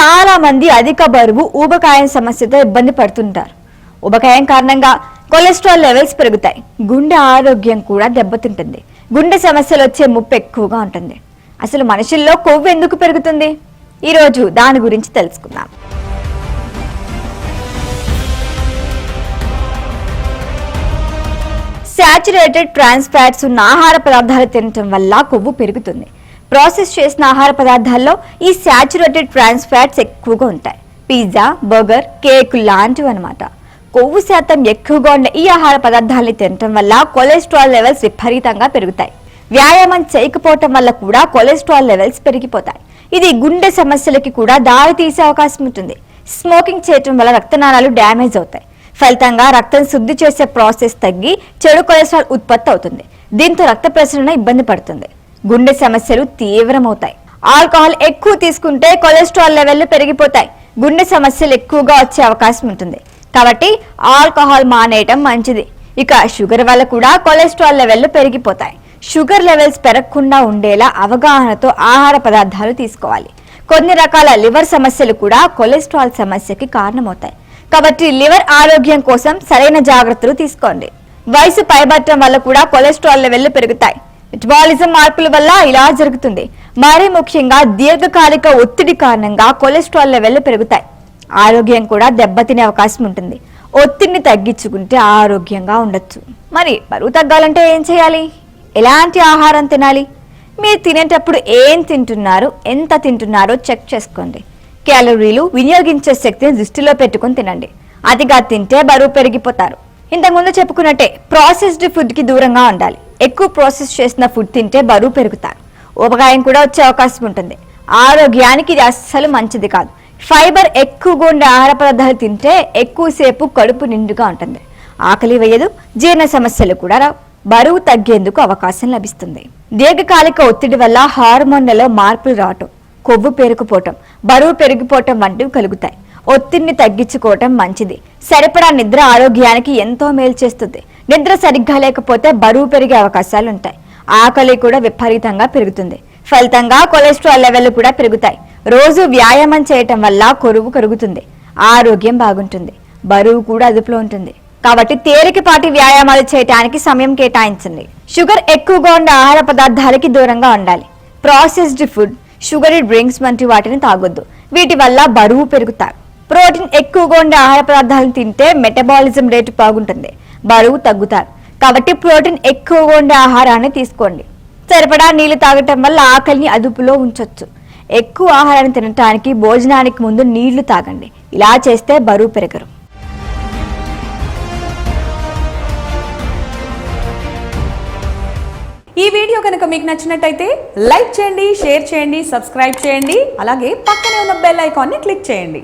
చాలా మంది అధిక బరువు ఊబకాయం సమస్యతో ఇబ్బంది పడుతుంటారు. ఊబకాయం కారణంగా కొలెస్ట్రాల్ లెవెల్స్ పెరుగుతాయి. గుండె ఆరోగ్యం కూడా దెబ్బతింటుంది. గుండె సమస్యలు వచ్చే ముప్పు ఎక్కువగా ఉంటుంది. అసలు మనుషుల్లో కొవ్వు ఎందుకు పెరుగుతుంది? ఈరోజు దాని గురించి తెలుసుకుందాం. శాచురేటెడ్ ట్రాన్స్ ఫ్యాట్స్ ఉన్న ఆహార పదార్థాలు తినటం వల్ల కొవ్వు పెరుగుతుంది. ప్రాసెస్ చేసిన ఆహార పదార్థాల్లో ఈ శాచురేటెడ్ ట్రాన్స్ ఫ్యాట్స్ ఎక్కువగా ఉంటాయి. పిజ్జా బర్గర్ కేక్ లాంటివి అనమాట కొవ్వు శాతం ఎక్కువగా ఉన్న ఈ ఆహార పదార్థాలని తినటం వల్ల కొలెస్ట్రాల్ లెవెల్స్ విపరీతంగా పెరుగుతాయి. వ్యాయామం చేయకపోవటం వల్ల కూడా కొలెస్ట్రాల్ లెవెల్స్ పెరిగిపోతాయి. ఇది గుండె సమస్యలకి కూడా దారి తీసే అవకాశం ఉంటుంది. స్మోకింగ్ చేయటం వల్ల రక్తనాళాలు డ్యామేజ్ అవుతాయి. ఫలితంగా రక్తం శుద్ధి చేసే ప్రాసెస్ తగ్గి చెడు కొలెస్ట్రాల్ ఉత్పత్తి అవుతుంది. దీంతో రక్త ప్రసరణ ఇబ్బంది పడుతుంది. గుండె సమస్యలు తీవ్రమవుతాయి. ఆల్కహాల్ ఎక్కువ తీసుకుంటే కొలెస్ట్రాల్ లెవెల్లు పెరిగిపోతాయి. గుండె సమస్యలు ఎక్కువగా వచ్చే అవకాశం ఉంటుంది. కాబట్టి ఆల్కహాల్ మానేయటం మంచిది. ఇక షుగర్ వల్ల కూడా కొలెస్ట్రాల్ లెవెల్లు పెరిగిపోతాయి. షుగర్ లెవెల్స్ పెరగకుండా ఉండేలా అవగాహనతో ఆహార పదార్థాలు తీసుకోవాలి. కొన్ని రకాల లివర్ సమస్యలు కూడా కొలెస్ట్రాల్ సమస్యకి కారణమవుతాయి. కాబట్టి లివర్ ఆరోగ్యం కోసం సరైన జాగ్రత్తలు తీసుకోండి. వయసు పైబట్టడం వల్ల కూడా కొలెస్ట్రాల్ లెవెల్లు పెరుగుతాయి. మెటబాలిజం మార్పుల వల్ల ఇలా జరుగుతుంది. మరీ ముఖ్యంగా దీర్ఘకాలిక ఒత్తిడి కారణంగా కొలెస్ట్రాల్ లెవెల్లు పెరుగుతాయి. ఆరోగ్యం కూడా దెబ్బతినే అవకాశం ఉంటుంది. ఒత్తిడిని తగ్గించుకుంటే ఆరోగ్యంగా ఉండొచ్చు. మరి బరువు తగ్గాలంటే ఏం చేయాలి? ఎలాంటి ఆహారం తినాలి? మీరు తినేటప్పుడు ఏం తింటున్నారు? ఎంత తింటున్నారో చెక్ చేసుకోండి. క్యాలరీలు వినియోగించే శక్తిని దృష్టిలో పెట్టుకుని తినండి. అతిగా తింటే బరువు పెరిగిపోతారు. ఇంతకుముందు చెప్పుకున్నట్టే ప్రాసెస్డ్ ఫుడ్కి దూరంగా ఉండాలి. ఎక్కువ ప్రాసెస్ చేసిన ఫుడ్ తింటే బరువు పెరుగుతారు. ఉపకాయం కూడా వచ్చే అవకాశం ఉంటుంది. ఆరోగ్యానికి ఇది అస్సలు మంచిది కాదు. ఫైబర్ ఎక్కువగా ఉండే ఆహార పదార్థాలు తింటే ఎక్కువసేపు కడుపు నిండుగా ఉంటుంది. ఆకలి వేయదు జీర్ణ సమస్యలు కూడా రావు. బరువు తగ్గేందుకు అవకాశం లభిస్తుంది. దీర్ఘకాలిక ఒత్తిడి వల్ల హార్మోన్లలో మార్పులు రావటం కొవ్వు పేరుకుపోవటం బరువు పెరిగిపోవటం వంటివి కలుగుతాయి. ఒత్తిడిని తగ్గించుకోవటం మంచిది. సరిపడా నిద్ర ఆరోగ్యానికి ఎంతో మేలు చేస్తుంది. నిద్ర సరిగ్గా లేకపోతే బరువు పెరిగే అవకాశాలు ఉంటాయి ఆకలి కూడా విపరీతంగా పెరుగుతుంది. ఫలితంగా కొలెస్ట్రాల్ లెవెల్ కూడా పెరుగుతాయి. రోజు వ్యాయామం చేయటం వల్ల కొరువు కరుగుతుంది. ఆరోగ్యం బాగుంటుంది. బరువు కూడా అదుపులో ఉంటుంది. కాబట్టి తేలికపాటి వ్యాయామాలు చేయటానికి సమయం కేటాయించండి. షుగర్ ఎక్కువగా ఉండే ఆహార పదార్థాలకి దూరంగా ఉండాలి. ప్రాసెస్డ్ ఫుడ్ షుగర్ డ్రింక్స్ వంటి వాటిని తాగొద్దు. వీటి వల్ల బరువు పెరుగుతారు. ప్రోటీన్ ఎక్కువగా ఉండే ఆహార పదార్థాలను తింటే మెటబాలిజం రేటు బాగుంటుంది. బరువు తగ్గుతారు. కాబట్టి ప్రోటీన్ ఎక్కువగా ఉండే ఆహారాన్ని తీసుకోండి. సరిపడా నీళ్ళు తాగటం వల్ల ఆకలిని అదుపులో ఉంచవచ్చు ఎక్కువ ఆహారాన్ని తినటానికి భోజనానికి ముందు నీళ్ళు తాగండి. ఇలా చేస్తే బరువు పెరగరు. ఈ వీడియో కనుక మీకు నచ్చినట్టయితే లైక్ చేయండి షేర్ చేయండి సబ్స్క్రైబ్ చేయండి. అలాగే పక్కనే ఉన్న బెల్ ఐకాన్ని క్లిక్ చేయండి.